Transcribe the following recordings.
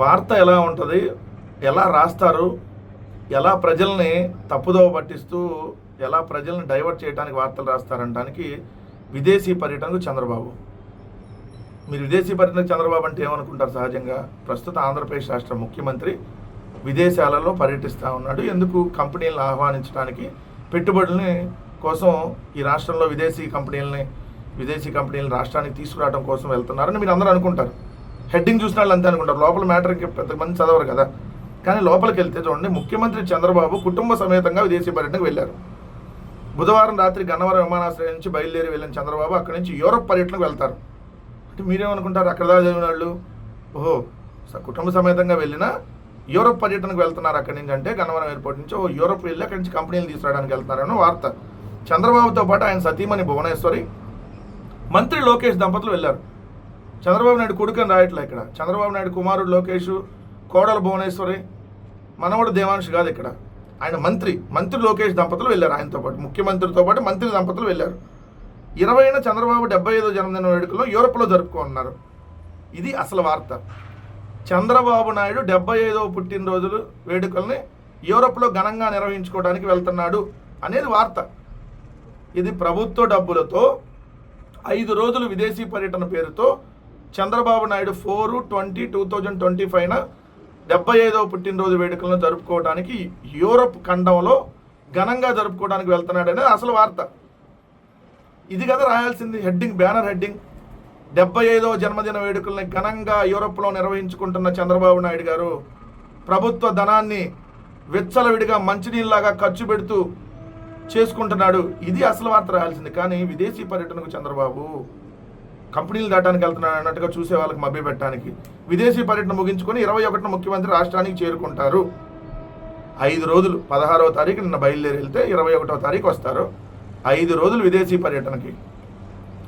వార్త ఎలా ఉంటుంది? ఎలా రాస్తారు? ఎలా ప్రజల్ని తప్పుదోవ పట్టిస్తూ ఎలా ప్రజల్ని డైవర్ట్ చేయడానికి వార్తలు రాస్తారంటానికి విదేశీ పర్యటనకు చంద్రబాబు. మీరు విదేశీ పర్యటనకు చంద్రబాబు అంటే ఏమనుకుంటారు సహజంగా? ప్రస్తుత ఆంధ్రప్రదేశ్ రాష్ట్ర ముఖ్యమంత్రి విదేశాలలో పర్యటిస్తూ ఉన్నాడు. ఎందుకు? కంపెనీలను ఆహ్వానించడానికి పెట్టుబడుల్ని కోసం ఈ రాష్ట్రంలో విదేశీ కంపెనీలని విదేశీ కంపెనీలను రాష్ట్రానికి తీసుకురావడం కోసం వెళ్తున్నారని మీరు అందరూ అనుకుంటారు. హెడ్డింగ్ చూసిన వాళ్ళు అంతే అనుకుంటారు. లోపల మ్యాటర్కి పెద్దమంది చదవరు కదా. కానీ లోపలికి వెళ్తే చూడండి ముఖ్యమంత్రి చంద్రబాబు కుటుంబ సమేతంగా విదేశీ పర్యటనకు వెళ్ళారు. బుధవారం రాత్రి గన్నవరం విమానాశ్రయం నుంచి బయలుదేరి వెళ్ళిన చంద్రబాబు అక్కడి నుంచి యూరప్ పర్యటనకు వెళ్తారు. అంటే మీరేమనుకుంటారు అక్కడ దాకా చదివిన వాళ్ళు? ఓహో కుటుంబ సమేతంగా వెళ్ళినా యూరప్ పర్యటనకు వెళ్తున్నారు అక్కడి నుంచి అంటే గన్నవరం ఎయిర్పోర్ట్ నుంచి ఓ యూరప్ వెళ్ళి అక్కడి నుంచి కంపెనీలు తీసుకురావడానికి వెళ్తున్నారని వార్త. చంద్రబాబుతో పాటు ఆయన సతీమణి భువనేశ్వరి మంత్రి లోకేష్ దంపతులు వెళ్ళారు. చంద్రబాబు నాయుడు కొడుకు అని రాయట్లే ఇక్కడ. చంద్రబాబు నాయుడు కుమారుడు లోకేష్ కోడల భువనేశ్వరి మనవడు దేవాంశ్ కాదు ఇక్కడ. ఆయన మంత్రి మంత్రి లోకేష్ దంపతులు వెళ్ళారు ఆయనతో పాటు. ముఖ్యమంత్రితో పాటు మంత్రి దంపతులు వెళ్ళారు. ఇరవైన చంద్రబాబు డెబ్బై ఐదో జన్మదిన వేడుకలో యూరప్లో జరుపుకున్నారు ఇది అసలు వార్త. చంద్రబాబు నాయుడు డెబ్బై ఐదవ పుట్టినరోజులు వేడుకల్ని యూరప్లో ఘనంగా నిర్వహించుకోవడానికి వెళ్తున్నాడు అనేది వార్త. ఇది ప్రభుత్వ డబ్బులతో ఐదు రోజులు విదేశీ పర్యటన పేరుతో Chandrababu Naidu four twenty two thousand twenty ఫైవ్న డెబ్బై ఐదవ పుట్టినరోజు వేడుకలను జరుపుకోవడానికి యూరప్ ఖండంలో ఘనంగా జరుపుకోవడానికి వెళ్తున్నాడనేది అసలు వార్త. ఇది కదా రాయాల్సింది హెడ్డింగ్ బ్యానర్ హెడ్డింగ్. డెబ్బై ఐదవ జన్మదిన వేడుకల్ని ఘనంగా యూరప్లో నిర్వహించుకుంటున్న చంద్రబాబు నాయుడు గారు ప్రభుత్వ ధనాన్ని విచ్చలవిడిగా మంచినీళ్ళలాగా ఖర్చు పెడుతూ చేసుకుంటున్నాడు. ఇది అసలు వార్త రాయాల్సింది. కానీ విదేశీ పర్యటనకు చంద్రబాబు కంపెనీలు దాటానికి వెళ్తున్నాడు అన్నట్టుగా చూసే వాళ్ళకి మభ్య పెట్టడానికి. విదేశీ పర్యటన ముగించుకొని ఇరవై ఒకటిన ముఖ్యమంత్రి రాష్ట్రానికి చేరుకుంటారు. ఐదు రోజులు పదహారవ తారీఖు నిన్న బయలుదేరి వెళ్తే ఇరవై ఒకటవ తారీఖు వస్తారు. ఐదు రోజులు విదేశీ పర్యటనకి.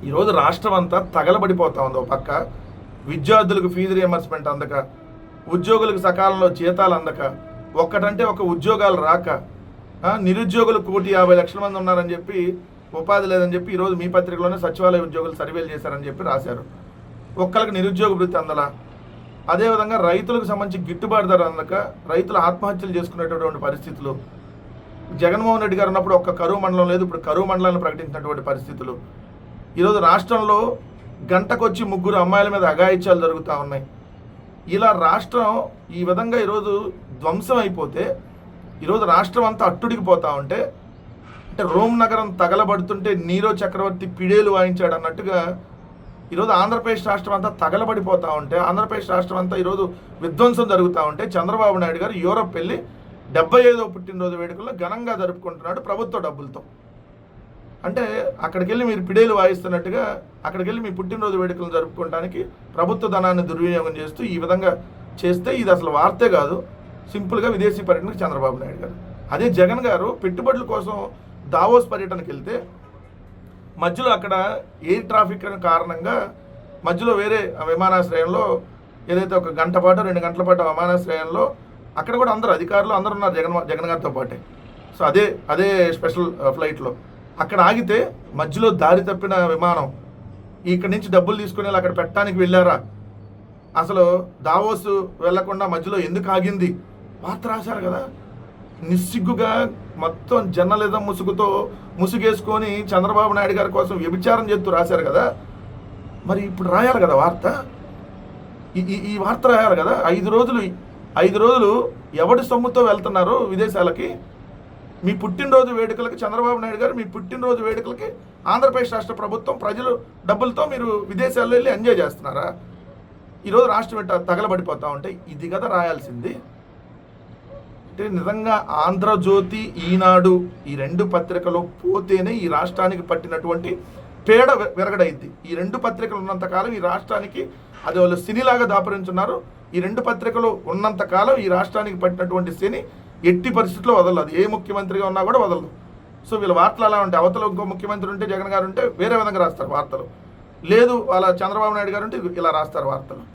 ఈరోజు రాష్ట్రం అంతా తగలబడిపోతా ఉంది ఒక పక్క. విద్యార్థులకు ఫీజు రియంబర్స్మెంట్ అందక ఉద్యోగులకు సకాలంలో జీతాలు అందక ఒక్కటంటే ఒక ఉద్యోగాలు రాక నిరుద్యోగులు కోటి యాభై లక్షల మంది ఉన్నారని చెప్పి ఉపాధి లేదని చెప్పి ఈరోజు మీ పత్రికలోనే సచివాలయ ఉద్యోగులు సర్వేలు చేశారని చెప్పి రాశారు. ఒక్కరికి నిరుద్యోగ వృత్తి అందలా? అదేవిధంగా రైతులకు సంబంధించి గిట్టుబాటు ధర అందక రైతులు ఆత్మహత్యలు చేసుకునేటటువంటి పరిస్థితులు. జగన్మోహన్ రెడ్డి గారు ఉన్నప్పుడు ఒక్క కరువు మండలం లేదు ఇప్పుడు కరువు మండలాన్ని ప్రకటించినటువంటి పరిస్థితులు. ఈరోజు రాష్ట్రంలో గంటకొచ్చి ముగ్గురు అమ్మాయిల మీద అఘాయిత్యాలు జరుగుతూ ఉన్నాయి. ఇలా రాష్ట్రం ఈ విధంగా ఈరోజు ధ్వంసం అయిపోతే ఈరోజు రాష్ట్రం అంతా అట్టుడికి పోతూ ఉంటే అంటే రోమ్ నగరం తగలబడుతుంటే నీరో చక్రవర్తి పిడేలు వాయించాడు అన్నట్టుగా ఈరోజు ఆంధ్రప్రదేశ్ రాష్ట్రం అంతా తగలబడిపోతా ఉంటే ఆంధ్రప్రదేశ్ రాష్ట్రం అంతా ఈరోజు విధ్వంసం జరుగుతూ ఉంటే చంద్రబాబు నాయుడు గారు యూరోప్ వెళ్ళి డెబ్బై ఐదో పుట్టినరోజు వేడుకల్లో ఘనంగా జరుపుకుంటున్నాడు ప్రభుత్వ డబ్బులతో. అంటే అక్కడికి వెళ్ళి మీరు పిడేలు వాయిస్తున్నట్టుగా అక్కడికి వెళ్ళి మీ పుట్టినరోజు వేడుకలను జరుపుకోవడానికి ప్రభుత్వ ధనాన్ని దుర్వినియోగం చేస్తూ ఈ విధంగా చేస్తే ఇది అసలు వార్తే కాదు. సింపుల్గా విదేశీ పర్యటనకు చంద్రబాబు నాయుడు గారు. అదే జగన్ గారు పెట్టుబడుల కోసం దావోస్ పర్యటనకి వెళ్తే మధ్యలో అక్కడ ఎయిర్ ట్రాఫిక్ కారణంగా మధ్యలో వేరే విమానాశ్రయంలో ఏదైతే ఒక గంట పాటు రెండు గంటల పాటు విమానాశ్రయంలో అక్కడ కూడా అందరూ అధికారులు అందరూ ఉన్నారు జగన్ జగన్ గారితో పాటే. సో అదే అదే స్పెషల్ ఫ్లైట్లో. అక్కడ ఆగితే మధ్యలో దారి తప్పిన విమానం ఇక్కడి నుంచి డబ్బులు తీసుకుని అక్కడ పెట్టడానికి వెళ్ళారా? అసలు దావోస్ వెళ్ళకుండా మధ్యలో ఎందుకు ఆగింది? వార్త రాశారు కదా. నిస్సిగ్గుగా మొత్తం జర్నలిజం ముసుగుతో ముసుగేసుకొని చంద్రబాబు నాయుడు గారి కోసం వ్యభిచారం చేస్తూ రాశారు కదా మరి ఇప్పుడు రాయాలి కదా వార్త? ఈ- ఈ వార్త రాయాలి కదా? ఐదు రోజులు ఐదు రోజులు ఎవడి సొమ్ముతో వెళ్తున్నారు విదేశాలకి? మీ పుట్టినరోజు వేడుకలకి చంద్రబాబు నాయుడు గారు మీ పుట్టినరోజు వేడుకలకి ఆంధ్రప్రదేశ్ రాష్ట్ర ప్రభుత్వం ప్రజలు డబ్బులతో మీరు విదేశాల్లో వెళ్ళి ఎంజాయ్ చేస్తున్నారా? ఈరోజు రాష్ట్రం ఇట్ట తగలబడిపోతా ఉంటే ఇది కదా రాయాల్సింది. అంటే నిజంగా ఆంధ్రజ్యోతి ఈనాడు ఈ రెండు పత్రికలు పోతేనే ఈ రాష్ట్రానికి పట్టినటువంటి పేడ విరగడైంది వెరగడైద్ది. ఈ రెండు పత్రికలు ఉన్నంతకాలం ఈ రాష్ట్రానికి అది వాళ్ళు శనిలాగా దాపరించున్నారు. ఈ రెండు పత్రికలు ఉన్నంతకాలం ఈ రాష్ట్రానికి పట్టినటువంటి శని ఎట్టి పరిస్థితుల్లో వదలదు. అది ఏ ముఖ్యమంత్రిగా ఉన్నా కూడా వదలదు. సో వీళ్ళ వార్తలు అలా ఉంటాయి? అవతల ఇంకో ముఖ్యమంత్రి ఉంటే జగన్ గారు ఉంటే వేరే విధంగా రాస్తారు వార్తలు. లేదు వాళ్ళ చంద్రబాబు నాయుడు గారు ఉంటే ఇలా రాస్తారు వార్తలు.